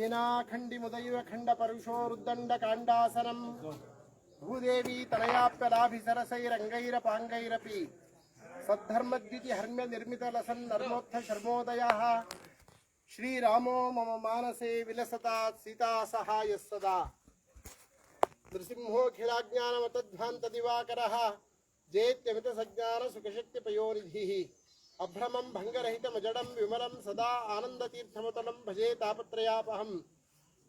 येनाखण्डिमुदयुरखण्डपरुषोरुदण्डकाण्डासनम् भूदेवी तनयाप्य लाभि सरसैरंगैर पांगैरपि सद्धर्मद्युति हर्म्य निर्मित लसन नर्मोत्थ शर्मोदयः श्री रामो मम मानसे विलसता सीता सहाय सदा नृसिंहोऽखिलाज्ञानमतध्वान्तदिवाकरः जेत्यमितसज्ञानसुखशक्तिपयोनिधिः अभ्रमं भङ्गरहितम् जडं विमलं सदा आनंदतीर्थमतलं भजे तापत्रयापहम्।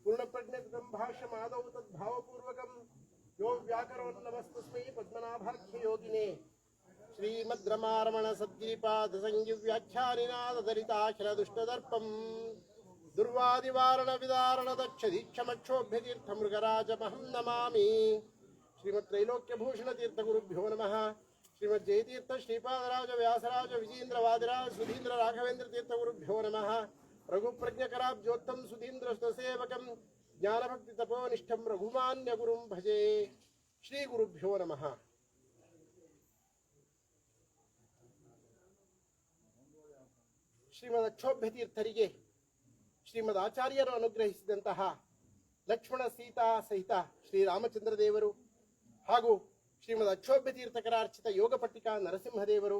पूर्णप्रज्ञकृतं भाष्यमादौ तद्भावपूर्वकं यो व्याकरोन्नमस्तुस्मै पद्मनाभाख्य योगिने। श्रीमद्रमारमण सद्गिरिपाद संज्ञव्याख्यानिनादधरिताखिल दुष्टदर्पम् दुर्वादिवारण विदारण दक्ष दीक्षमक्षोभ्य तीर्थ दुर्वादिवारणविदारणदक्षदीक्षमक्षोभ्यतीर्थमृगराजमहं नमामि। श्रीमत्त्रैलोक्यभूषणतीर्थगुरुभ्यो नमः। ವ್ಯಾಕರೋನ್ನಮಸ್ತಸ್ಮೈ ಪದ್ಮನಾಭಾಖ್ಯ ಯೋಗಿನೇ ಶ್ರೀಮದ್ರಮಾರಮಣ ಸದ್ಗೀಪಾದ ಸಂಗಿ ವ್ಯಾಖ್ಯಾನಿನಾದರಿತಾಖಿಲ ದುಷ್ಟದರ್ಪಂ ದುರ್ವಾದಿವಾರಣ ವಿದಾರಣ ದಕ್ಷ ದೀಕ್ಷಮಕ್ಷೋಭ್ಯತೀರ್ಥ ಮೃಗರಾಜಮಹಂ ನಮಾಮಿ ಶ್ರೀಮತ್ ತ್ರೈಲೋಕ್ಯಭೂಷಣ ತೀರ್ಥ ಗುರುಭ್ಯೋ ನಮಃ ಶ್ರೀಮದ್ ಜಯತೀರ್ಥ ಶ್ರೀಪಾದರಾಜ ವ್ಯಾಸರಾಜ ವಿಜೇಂದ್ರ ವಾದಿರಾಜ ಸುಧೀಂದ್ರ ರಾಘವೇಂದ್ರ ತೀರ್ಥ ಗುರುಭ್ಯೋ ನಮಃ ರಘುಪ್ರಜ್ಞಕರಾಬ್ಜೋತ್ತಂ ಸುಧೀಂದ್ರ ಸೇವಕಂ ಜ್ಞಾನಭಕ್ತಿ ತಪೋನಿಷ್ಠಂ ರಘುಮಾನ್ಯ ಗುರುಂ ಭಜೆ ಶ್ರೀ ಗುರುಭ್ಯೋ ನಮಃ ಶ್ರೀಮದ್ ಅಕ್ಷೋಭ್ಯ ತೀರ್ಥರಿಗೆ ಶ್ರೀಮದ್ ಆಚಾರ್ಯರು ಅನುಗ್ರಹಿಸಿದಂತಹ ಲಕ್ಷ್ಮಣ ಸೀತಾ ಸಹಿತ ಶ್ರೀರಾಮಚಂದ್ರ ದೇವರು ಹಾಗೂ ಶ್ರೀಮದ್ ಅಕ್ಷೋಭ್ಯ ತೀರ್ಥಕರ ಅರ್ಚಿತ ಯೋಗ ಪಟ್ಟಿಕ ನರಸಿಂಹದೇವರು.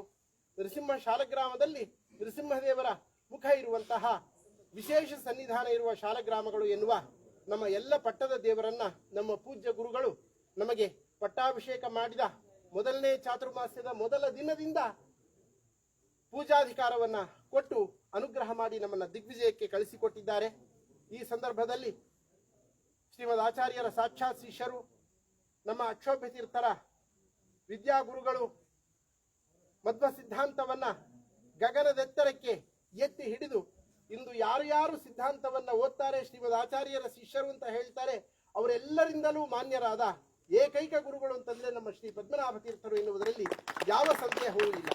ನರಸಿಂಹ ಶಾಲಗ್ರಾಮದಲ್ಲಿ ನರಸಿಂಹದೇವರ ಮುಖ ಇರುವಂತಹ ವಿಶೇಷ ಸನ್ನಿಧಾನ ಇರುವ ಶಾಲಗ್ರಾಮಗಳು ಎನ್ನುವ ನಮ್ಮ ಎಲ್ಲ ಪಟ್ಟದ ದೇವರನ್ನ, ನಮ್ಮ ಪೂಜ್ಯ ಗುರುಗಳು ನಮಗೆ ಪಟ್ಟಾಭಿಷೇಕ ಮಾಡಿದ ಮೊದಲನೇ ಚಾತುರ್ಮಾಸ್ಯದ ಮೊದಲ ದಿನದಿಂದ ಪೂಜಾಧಿಕಾರವನ್ನ ಕೊಟ್ಟು ಅನುಗ್ರಹ ಮಾಡಿ ನಮ್ಮನ್ನ ದಿಗ್ವಿಜಯಕ್ಕೆ ಕಳಿಸಿಕೊಟ್ಟಿದ್ದಾರೆ. ಈ ಸಂದರ್ಭದಲ್ಲಿ ಶ್ರೀಮದ್ ಆಚಾರ್ಯರ ಸಾಕ್ಷಾತ್ ಶಿಷ್ಯರು, ನಮ್ಮ ಅಕ್ಷೋಭ್ಯ ತೀರ್ಥರ ವಿದ್ಯಾಗುರುಗಳು ಮಧ್ವ ಸಿದ್ಧಾಂತವನ್ನ ಗಗನದೆತ್ತರಕ್ಕೆ ಎತ್ತಿ ಹಿಡಿದು ಇಂದು ಯಾರು ಯಾರು ಸಿದ್ಧಾಂತವನ್ನ ಓದ್ತಾರೆ, ಶ್ರೀಮದ್ ಆಚಾರ್ಯರ ಶಿಷ್ಯರು ಅಂತ ಹೇಳ್ತಾರೆ, ಅವರೆಲ್ಲರಿಂದಲೂ ಮಾನ್ಯರಾದ ಏಕೈಕ ಗುರುಗಳು ಅಂತಂದ್ರೆ ನಮ್ಮ ಶ್ರೀ ಪದ್ಮನಾಭ ತೀರ್ಥರು ಎನ್ನುವುದರಲ್ಲಿ ಯಾವ ಸಂದೇಹವೂ ಇಲ್ಲ.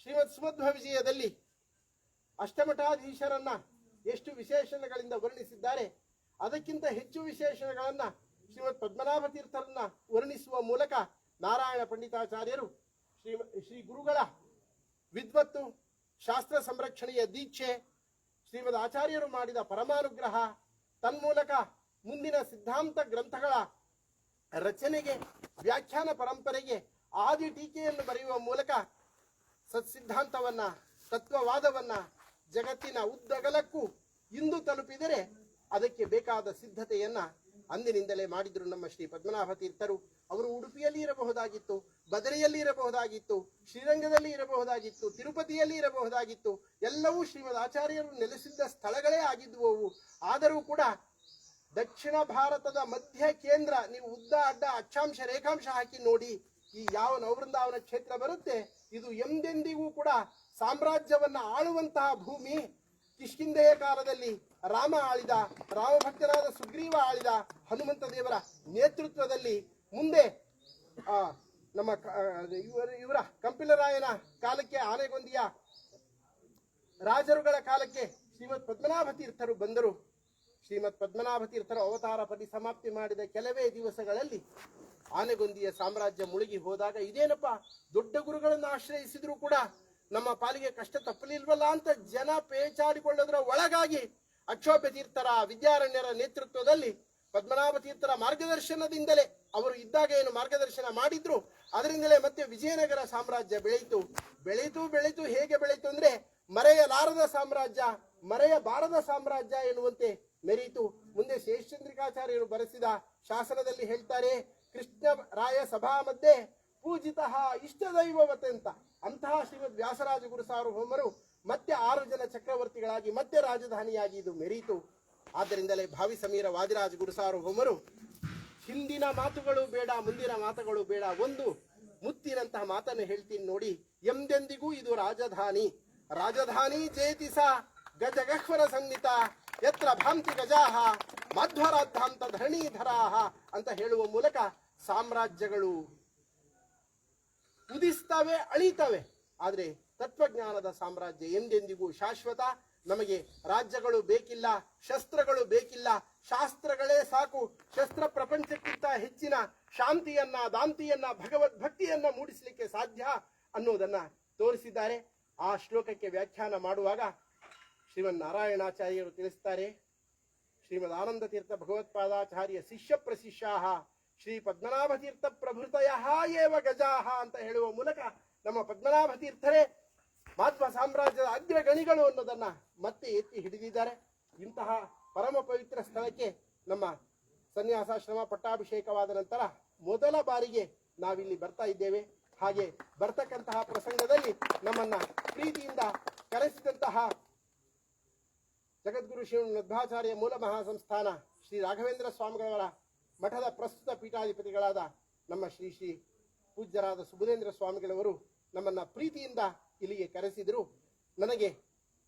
ಶ್ರೀಮದ್ ಸುಮಧ್ವ ವಿಜಯದಲ್ಲಿ ಅಷ್ಟಮಠಾಧೀಶರನ್ನ ಎಷ್ಟು ವಿಶೇಷಣಗಳಿಂದ ವರ್ಣಿಸಿದ್ದಾರೆ, ಅದಕ್ಕಿಂತ ಹೆಚ್ಚು ವಿಶೇಷಣಗಳನ್ನ ಶ್ರೀಮದ್ ಪದ್ಮನಾಭ ತೀರ್ಥರನ್ನ ವರ್ಣಿಸುವ ಮೂಲಕ ನಾರಾಯಣ ಪಂಡಿತಾಚಾರ್ಯರು ಶ್ರೀ ಶ್ರೀ ಗುರುಗಳ ವಿದ್ವತ್ತು ಶಾಸ್ತ್ರ ಸಂರಕ್ಷಣೆಯ ದೀಕ್ಷೆ, ಶ್ರೀಮದ್ ಆಚಾರ್ಯರು ಮಾಡಿದ ಪರಮಾನುಗ್ರಹ, ತನ್ಮೂಲಕ ಮುಂದಿನ ಸಿದ್ಧಾಂತ ಗ್ರಂಥಗಳ ರಚನೆಗೆ, ವ್ಯಾಖ್ಯಾನ ಪರಂಪರೆಗೆ ಆದಿ ಟೀಕೆಯನ್ನು ಬರೆಯುವ ಮೂಲಕ ಸತ್ಸಿದ್ಧಾಂತವನ್ನ, ತತ್ವವಾದವನ್ನ ಜಗತ್ತಿನ ಉದ್ದಗಲಕ್ಕೂ ಇಂದು ತಲುಪಿದರೆ ಅದಕ್ಕೆ ಬೇಕಾದ ಸಿದ್ಧತೆಯನ್ನ ಅಂದಿನಿಂದಲೇ ಮಾಡಿದ್ರು ನಮ್ಮ ಶ್ರೀ ಪದ್ಮನಾಭ ತೀರ್ಥರು. ಅವರು ಉಡುಪಿಯಲ್ಲಿ ಇರಬಹುದಾಗಿತ್ತು, ಬದರಿಯಲ್ಲಿ ಇರಬಹುದಾಗಿತ್ತು, ಶ್ರೀರಂಗದಲ್ಲಿ ಇರಬಹುದಾಗಿತ್ತು, ತಿರುಪತಿಯಲ್ಲಿ ಇರಬಹುದಾಗಿತ್ತು. ಎಲ್ಲವೂ ಶ್ರೀಮದ್ ಆಚಾರ್ಯರು ನೆಲೆಸಿದ್ದ ಸ್ಥಳಗಳೇ ಆಗಿದ್ದುವು. ಆದರೂ ಕೂಡ ದಕ್ಷಿಣ ಭಾರತದ ಮಧ್ಯ ಕೇಂದ್ರ, ನೀವು ಉದ್ದ, ಅಡ್ಡ, ಅಕ್ಷಾಂಶ, ರೇಖಾಂಶ ಹಾಕಿ ನೋಡಿ ಈ ಯಾವ ನವೃಂದಾವನ ಕ್ಷೇತ್ರ ಬರುತ್ತೆ. ಇದು ಎಂದೆಂದಿಗೂ ಕೂಡ ಸಾಮ್ರಾಜ್ಯವನ್ನ ಆಳುವಂತಹ ಭೂಮಿ. ಕಿಷ್ಕಿಂದೆಯ ಕಾಲದಲ್ಲಿ ರಾಮ ಆಳಿದ ರಾಮಭಕ್ತರಾದ ಸುಗ್ರೀವ ಆಳಿದ ಹನುಮಂತ ದೇವರ ನೇತೃತ್ವದಲ್ಲಿ ಮುಂದೆ ನಮ್ಮ ಇವರ ಇವರ ಕಂಪಿಲರಾಯನ ಕಾಲಕ್ಕೆ ಆನೆಗೊಂದಿಯ ರಾಜರುಗಳ ಕಾಲಕ್ಕೆ ಶ್ರೀಮತ್ ಪದ್ಮನಾಭ ತೀರ್ಥರು ಬಂದರು. ಶ್ರೀಮತ್ ಪದ್ಮನಾಭ ತೀರ್ಥರು ಅವತಾರ ಪರಿಸಮಾಪ್ತಿ ಮಾಡಿದ ಕೆಲವೇ ದಿವಸಗಳಲ್ಲಿ ಆನೆಗೊಂದಿಯ ಸಾಮ್ರಾಜ್ಯ ಮುಳುಗಿ ಹೋದಾಗ ಇದೇನಪ್ಪ ದೊಡ್ಡ ಗುರುಗಳನ್ನು ಆಶ್ರಯಿಸಿದ್ರು ಕೂಡ ನಮ್ಮ ಪಾಲಿಗೆ ಕಷ್ಟ ತಪ್ಪಲಿಲ್ವಲ್ಲ ಅಂತ ಜನ ಪೇಚಾಡಿಕೊಳ್ಳೋದ್ರ ಒಳಗಾಗಿ ಅಕ್ಷೋಭ್ಯ ತೀರ್ಥರ ವಿದ್ಯಾರಣ್ಯರ ನೇತೃತ್ವದಲ್ಲಿ ಪದ್ಮನಾಭ ತೀರ್ಥರ ಮಾರ್ಗದರ್ಶನದಿಂದಲೇ ಅವರು ಇದ್ದಾಗ ಏನು ಮಾರ್ಗದರ್ಶನ ಮಾಡಿದ್ರು. ಅದರಿಂದಲೇ ಮತ್ತೆ ವಿಜಯನಗರ ಸಾಮ್ರಾಜ್ಯ ಬೆಳೀತು. ಬೆಳೀತು ಬೆಳೀತು, ಹೇಗೆ ಬೆಳೀತು ಅಂದ್ರೆ ಮರೆಯಲಾರದ ಸಾಮ್ರಾಜ್ಯ, ಮರೆಯಬಾರದ ಸಾಮ್ರಾಜ್ಯ ಎನ್ನುವಂತೆ ಮೆರೀತು. ಮುಂದೆ ಶೇಷಚಂದ್ರಿಕಾಚಾರ್ಯರು ಬರೆಸಿದ ಶಾಸನದಲ್ಲಿ ಹೇಳ್ತಾರೆ ಕೃಷ್ಣ ರಾಯ ಸಭಾ ಮಧ್ಯೆ ಪೂಜಿತ ಇಷ್ಟ ದೈವವತೆ ಅಂತ ಅಂತಹ ಶ್ರೀಮದ್ ವ್ಯಾಸರಾಜ ಗುರು ಸಾರ್ವಭೌಮರು ಮತ್ತೆ ಆರು ಜನ ಚಕ್ರವರ್ತಿಗಳಾಗಿ ಮತ್ತೆ ರಾಜಧಾನಿಯಾಗಿ ಇದು ಮೆರೀತು. ಆದ್ದರಿಂದಲೇ ಭಾವಿ ಸಮೀರ ವಾದಿರಾಜ ಗುರು ಸಾರ್ವಭೌಮರು ಹಿಂದಿನ ಮಾತುಗಳು ಬೇಡ, ಮುಂದಿನ ಮಾತುಗಳು ಬೇಡ, ಒಂದು ಮುತ್ತಿನಂತಹ ಮಾತನ್ನು ಹೇಳ್ತೀನಿ ನೋಡಿ. ಎಂದೆಂದಿಗೂ ಇದು ರಾಜಧಾನಿ. ರಾಜಧಾನಿ ಜೇತಿಸ ಗಜಗಹ್ವರ ಸನ್ನಿತ ಎತ್ರ ಭಾಂತಿ ಗಜಾಹ ಮಧ್ವರಾಧಾಂತ ಧರಣೀಧರಾಹ ಅಂತ ಹೇಳುವ ಮೂಲಕ ಸಾಮ್ರಾಜ್ಯಗಳು ಉದಿಸ್ತವೆ ಅಳಿತವೆ. ಆದರೆ ತತ್ವಜ್ಞಾನದ ಸಾಮ್ರಾಜ್ಯ ಎಂದೆಂದಿಗೂ ಶಾಶ್ವತ. ನಮಗೆ ರಾಜ್ಯಗಳು ಬೇಕಿಲ್ಲ, ಶಸ್ತ್ರಗಳು ಬೇಕಿಲ್ಲ. ಶಾಸ್ತ್ರಗಳೇ ಸಾಕು. ಶಸ್ತ್ರ ಪ್ರಪಂಚಕ್ಕಿಂತ ಹೆಚ್ಚಿನ ಶಾಂತಿಯನ್ನ, ದಾಂತಿಯನ್ನ ಭಗವದ್ ಭಕ್ತಿಯನ್ನ ಮೂಡಿಸಲಿಕ್ಕೆ ಸಾಧ್ಯ ಅನ್ನೋದನ್ನ ತೋರಿಸಿದ್ದಾರೆ. ಆ ಶ್ಲೋಕಕ್ಕೆ ವ್ಯಾಖ್ಯಾನ ಮಾಡುವಾಗ ಶ್ರೀಮನ್ ನಾರಾಯಣಾಚಾರ್ಯರು ತಿಳಿಸ್ತಾರೆ. ಶ್ರೀಮದ್ ಆನಂದ ತೀರ್ಥ ಭಗವತ್ಪಾದಾಚಾರ್ಯ ಶಿಷ್ಯ ಪ್ರಶಿಷ್ಯಾಹ ಶ್ರೀ ಪದ್ಮನಾಭ ತೀರ್ಥ ಪ್ರಭೃತಯ ಏವ ಗಜಾಹ ಅಂತ ಹೇಳುವ ಮೂಲಕ ನಮ್ಮ ಪದ್ಮನಾಭ ತೀರ್ಥರೇ ಮಾಧ್ವ ಸಾಮ್ರಾಜ್ಯದ ಅಗ್ರಗಣಿಗಳು ಅನ್ನೋದನ್ನ ಮತ್ತೆ ಎತ್ತಿ ಹಿಡಿದಿದ್ದಾರೆ ಇಂತಹ ಪರಮ ಪವಿತ್ರ ಸ್ಥಳಕ್ಕೆ ನಮ್ಮ ಸನ್ಯಾಸಾಶ್ರಮ ಪಟ್ಟಾಭಿಷೇಕವಾದ ನಂತರ ಮೊದಲ ಬಾರಿಗೆ ನಾವಿಲ್ಲಿ ಬರ್ತಾ ಇದ್ದೇವೆ ಹಾಗೆ ಬರ್ತಕ್ಕಂತಹ ಪ್ರಸಂಗದಲ್ಲಿ ನಮ್ಮನ್ನ ಪ್ರೀತಿಯಿಂದ ಕರೆಸಿದಂತಹ ಜಗದ್ಗುರು ಶ್ರೀ ಮಧ್ವಾಚಾರ್ಯ ಮೂಲ ಮಹಾಸಂಸ್ಥಾನ ಶ್ರೀ ರಾಘವೇಂದ್ರ ಸ್ವಾಮಿಗಳವರ ಮಠದ ಪ್ರಸ್ತುತ ಪೀಠಾಧಿಪತಿಗಳಾದ ನಮ್ಮ ಶ್ರೀ ಶ್ರೀ ಪೂಜ್ಯರಾದ ಸುಬುಧೇಂದ್ರ ಸ್ವಾಮಿಗಳವರು ನಮ್ಮನ್ನ ಪ್ರೀತಿಯಿಂದ ಇಲ್ಲಿಗೆ ಕರೆಸಿದರು. ನನಗೆ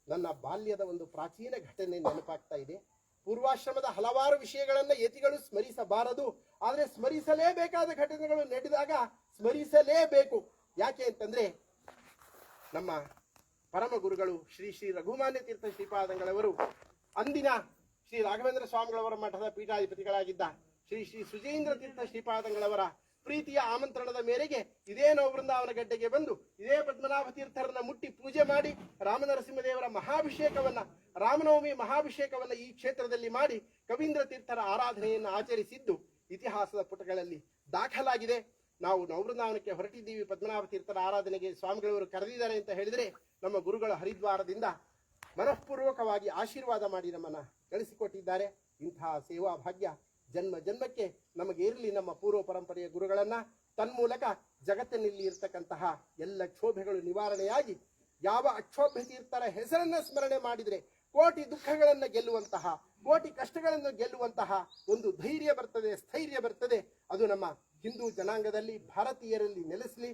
ನನ್ನ ಬಾಲ್ಯದ ಒಂದು ಪ್ರಾಚೀನ ಘಟನೆ ನೆನಪಾಗ್ತಾ ಇದೆ. ಪೂರ್ವಾಶ್ರಮದ ಹಲವಾರು ವಿಷಯಗಳನ್ನ ಯತಿಗಳು ಸ್ಮರಿಸಬಾರದು. ಆದರೆ ಸ್ಮರಿಸಲೇಬೇಕಾದ ಘಟನೆಗಳು ನಡೆದಾಗ ಸ್ಮರಿಸಲೇಬೇಕು. ಯಾಕೆ ಅಂತಂದ್ರೆ ನಮ್ಮ ಪರಮ ಗುರುಗಳು ಶ್ರೀ ಶ್ರೀ ರಘುಮಾನ್ಯ ತೀರ್ಥ ಶ್ರೀಪಾದಂಗಳವರು ಅಂದಿನ ಶ್ರೀ ರಾಘವೇಂದ್ರ ಸ್ವಾಮಿಗಳವರ ಮಠದ ಪೀಠಾಧಿಪತಿಗಳಾಗಿದ್ದ ಶ್ರೀ ಶ್ರೀ ಸುಜೇಂದ್ರ ತೀರ್ಥ ಶ್ರೀಪಾದಂಗಳವರ ಪ್ರೀತಿಯ ಆಮಂತ್ರಣದ ಮೇರೆಗೆ ಇದೇ ನವಬೃಂದಾವನ ಗಡ್ಡೆಗೆ ಬಂದು, ಇದೇ ಪದ್ಮನಾಭ ತೀರ್ಥರನ್ನ ಮುಟ್ಟಿ ಪೂಜೆ ಮಾಡಿ, ರಾಮನರಸಿಂಹದೇವರ ಮಹಾಭಿಷೇಕವನ್ನ, ರಾಮನವಮಿ ಮಹಾಭಿಷೇಕವನ್ನ ಈ ಕ್ಷೇತ್ರದಲ್ಲಿ ಮಾಡಿ ಕವೀಂದ್ರ ತೀರ್ಥರ ಆರಾಧನೆಯನ್ನು ಆಚರಿಸಿದ್ದು ಇತಿಹಾಸದ ಪುಟಗಳಲ್ಲಿ ದಾಖಲಾಗಿದೆ. ನಾವು ನವಬೃಂದಾವನಕ್ಕೆ ಹೊರಟಿದ್ದೀವಿ. ಪದ್ಮನಾಭ ತೀರ್ಥರ ಆರಾಧನೆಗೆ ಸ್ವಾಮಿಗಳವರು ಕರೆದಿದ್ದಾರೆ ಅಂತ ಹೇಳಿದ್ರೆ ನಮ್ಮ ಗುರುಗಳ ಹರಿದ್ವಾರದಿಂದ ಮನಃಪೂರ್ವಕವಾಗಿ ಆಶೀರ್ವಾದ ಮಾಡಿ ನಮ್ಮನ್ನ ಗಳಿಸಿಕೊಟ್ಟಿದ್ದಾರೆ ಇಂತಹ ಸೇವಾ ಭಾಗ್ಯ ಜನ್ಮ ಜನ್ಮಕ್ಕೆ ನಮಗೆ ಇರಲಿ ನಮ್ಮ ಪೂರ್ವ ಪರಂಪರೆಯ ಗುರುಗಳನ್ನ. ತನ್ಮೂಲಕ ಜಗತ್ತಿನಲ್ಲಿ ಇರತಕ್ಕಂತಹ ಎಲ್ಲ ಕ್ಷೋಭೆಗಳು ನಿವಾರಣೆಯಾಗಿ ಯಾವ ಅಕ್ಷೋಭ್ಯ ತೀರ್ಥರ ಹೆಸರನ್ನ ಸ್ಮರಣೆ ಮಾಡಿದರೆ ಕೋಟಿ ದುಃಖಗಳನ್ನ ಗೆಲ್ಲುವಂತಹ, ಕೋಟಿ ಕಷ್ಟಗಳನ್ನು ಗೆಲ್ಲುವಂತಹ ಒಂದು ಧೈರ್ಯ ಬರ್ತದೆ, ಸ್ಥೈರ್ಯ ಬರ್ತದೆ. ಅದು ನಮ್ಮ ಹಿಂದೂ ಜನಾಂಗದಲ್ಲಿ, ಭಾರತೀಯರಲ್ಲಿ ನೆಲೆಸಲಿ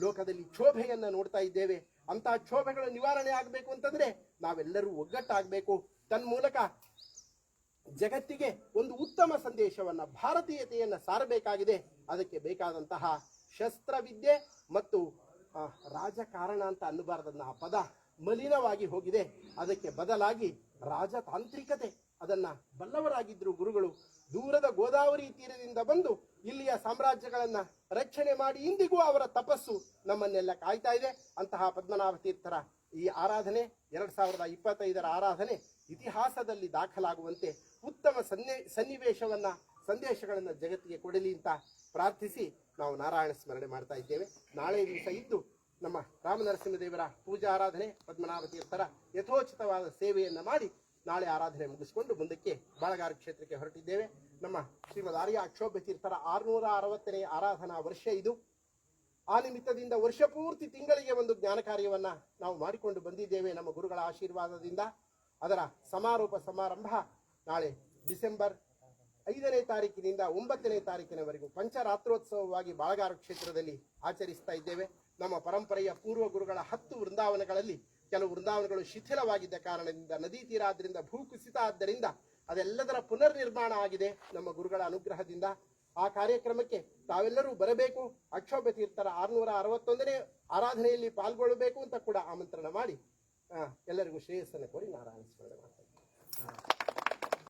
ಲೋಕದಲ್ಲಿ ಕ್ಷೋಭೆಯನ್ನ ನೋಡ್ತಾ ಇದ್ದೇವೆ. ಅಂತಹ ಕ್ಷೋಭೆಗಳು ನಿವಾರಣೆ ಆಗಬೇಕು ಅಂತಂದ್ರೆ ನಾವೆಲ್ಲರೂ ಒಗ್ಗಟ್ಟಾಗಬೇಕು. ತನ್ಮೂಲಕ ಜಗತ್ತಿಗೆ ಒಂದು ಉತ್ತಮ ಸಂದೇಶವನ್ನ ಭಾರತೀಯತೆಯನ್ನ ಸಾರಬೇಕಾಗಿದೆ. ಅದಕ್ಕೆ ಬೇಕಾದಂತಹ ಶಸ್ತ್ರವಿದ್ಯೆ ಮತ್ತು ರಾಜಕಾರಣ ಅಂತ ಅನ್ನಬಾರದನ್ನ ಆ ಪದ ಮಲಿನವಾಗಿ ಹೋಗಿದೆ. ಅದಕ್ಕೆ ಬದಲಾಗಿ ರಾಜತಾಂತ್ರಿಕತೆ ಅದನ್ನ ಬಲ್ಲವರಾಗಿದ್ರು ಗುರುಗಳು. ದೂರದ ಗೋದಾವರಿ ತೀರದಿಂದ ಬಂದು ಇಲ್ಲಿಯ ಸಾಮ್ರಾಜ್ಯಗಳನ್ನ ರಕ್ಷಣೆ ಮಾಡಿ ಇಂದಿಗೂ ಅವರ ತಪಸ್ಸು ನಮ್ಮನ್ನೆಲ್ಲ ಕಾಯ್ತಾ ಇದೆ. ಅಂತಹ ಪದ್ಮನಾಭ ತೀರ್ಥರ ಈ ಆರಾಧನೆ, ಎರಡ್ ಸಾವಿರದ ಇಪ್ಪತ್ತೈದರ ಆರಾಧನೆ ಇತಿಹಾಸದಲ್ಲಿ ದಾಖಲಾಗುವಂತೆ ಉತ್ತಮ ಸನ್ನಿ ಸನ್ನಿವೇಶವನ್ನ, ಸಂದೇಶಗಳನ್ನು ಜಗತ್ತಿಗೆ ಕೊಡಲಿ ಅಂತ ಪ್ರಾರ್ಥಿಸಿ ನಾವು ನಾರಾಯಣ ಸ್ಮರಣೆ ಮಾಡ್ತಾ ಇದ್ದೇವೆ. ನಾಳೆ ದಿವಸ ಇದ್ದು ನಮ್ಮ ರಾಮನರಸಿಂಹದೇವರ ಪೂಜಾ ಆರಾಧನೆ ಪದ್ಮನಾಭ ತೀರ್ಥರ ಯಥೋಚಿತವಾದ ಸೇವೆಯನ್ನು ಮಾಡಿ ನಾಳೆ ಆರಾಧನೆ ಮುಗಿಸಿಕೊಂಡು ಮುಂದಕ್ಕೆ ಬಾಳಗಾರ ಕ್ಷೇತ್ರಕ್ಕೆ ಹೊರಟಿದ್ದೇವೆ. ನಮ್ಮ ಶ್ರೀಮದ್ ಆರ್ಯ ಅಕ್ಷೋಭ್ಯ ತೀರ್ಥರ ಆರುನೂರ ಅರವತ್ತನೇ ಆರಾಧನಾ ವರ್ಷ ಇದು. ಆ ನಿಮಿತ್ತದಿಂದ ವರ್ಷ ಪೂರ್ತಿ ತಿಂಗಳಿಗೆ ಒಂದು ಜ್ಞಾನ ಕಾರ್ಯವನ್ನ ನಾವು ಮಾಡಿಕೊಂಡು ಬಂದಿದ್ದೇವೆ ನಮ್ಮ ಗುರುಗಳ ಆಶೀರ್ವಾದದಿಂದ. ಅದರ ಸಮಾರೋಪ ಸಮಾರಂಭ ನಾಳೆ ಡಿಸೆಂಬರ್ ಐದನೇ ತಾರೀಕಿನಿಂದ ಒಂಬತ್ತನೇ ತಾರೀಕಿನವರೆಗೂ ಪಂಚರಾತ್ರೋತ್ಸವವಾಗಿ ಬಾಳಗಾರ ಕ್ಷೇತ್ರದಲ್ಲಿ ಆಚರಿಸ್ತಾ ಇದ್ದೇವೆ. ನಮ್ಮ ಪರಂಪರೆಯ ಪೂರ್ವ ಗುರುಗಳ ಹತ್ತು ವೃಂದಾವನಗಳಲ್ಲಿ ಕೆಲವು ವೃಂದಾವನಗಳು ಶಿಥಿಲವಾಗಿದ್ದ ಕಾರಣದಿಂದ, ನದಿ ತೀರ ಆದ್ದರಿಂದ ಭೂಕುಸಿತ ಆದ್ದರಿಂದ ಅದೆಲ್ಲದರ ಪುನರ್ ನಿರ್ಮಾಣ ಆಗಿದೆ ನಮ್ಮ ಗುರುಗಳ ಅನುಗ್ರಹದಿಂದ. ಆ ಕಾರ್ಯಕ್ರಮಕ್ಕೆ ತಾವೆಲ್ಲರೂ ಬರಬೇಕು. ಅಕ್ಷೋಭ್ಯ ತೀರ್ಥರ ಆರುನೂರ ಅರವತ್ತೊಂದನೇ ಆರಾಧನೆಯಲ್ಲಿ ಪಾಲ್ಗೊಳ್ಳಬೇಕು ಅಂತ ಕೂಡ ಆಮಂತ್ರಣ ಮಾಡಿ ಎಲ್ಲರಿಗೂ ಶ್ರೇಯಸ್ಸನ್ನು ಕೋರಿ ನಾರಾಯಣ ಸ್ಮರಣೆ ಮಾಡ್ತಾ.